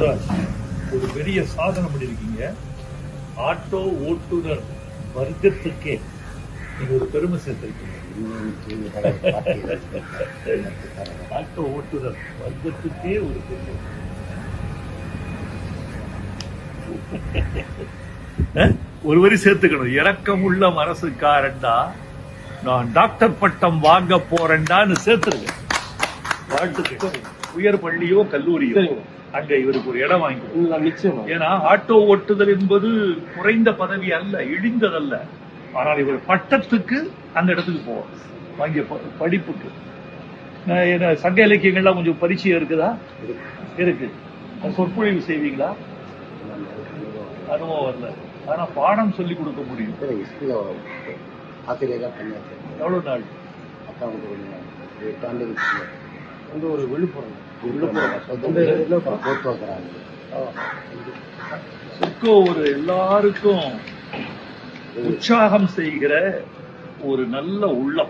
செல்வராஜ் ஒரு பெரிய சாதனை பண்ணிருக்கீங்க. ஆட்டோ ஓட்டுநர் வர்க்கத்துக்கே நீங்க ஒரு பெருமை சேர்த்திருக்கீங்க. ஆட்டோ ஓட்டுநர் வர்க்கத்துக்கே ஒரு பெருமை. ஒரு வரி சேர்த்துக்கணும். இறக்கம் உள்ள மனசுக்காரன்டா நான் டாக்டர் பட்டம் வாங்க போறேன்டான்னு சேர்த்துருங்க. வாழ்த்துக்கள். உயர் பள்ளியோ கல்லூரியோ. அங்க இவருக்கு ஒரு இடம் வாங்கி ஏன்னா ஆட்டோ ஓட்டுதல் என்பது குறைந்த பதவி அல்ல இழிந்ததல்ல. ஆனால் இவர் பட்டத்துக்கு அந்த இடத்துக்கு போவார். வாங்கிய படிப்புக்கு. சங்க இலக்கியங்கள்லாம் கொஞ்சம் பரிச்சயம் இருக்குதா? இருக்கு. சொற்பொழிவு செய்வீங்களா? அனுபவம் வரல. ஆனா பாடம் சொல்லி கொடுக்க முடியும். ஆசிரியராக எவ்வளவு நாள்? வந்து ஒரு விழுப்புரம். விழுப்புரம். சுக்கோ ஒரு எல்லாருக்கும் உற்சாகம் செய்கிற ஒரு நல்ல உள்ளம்.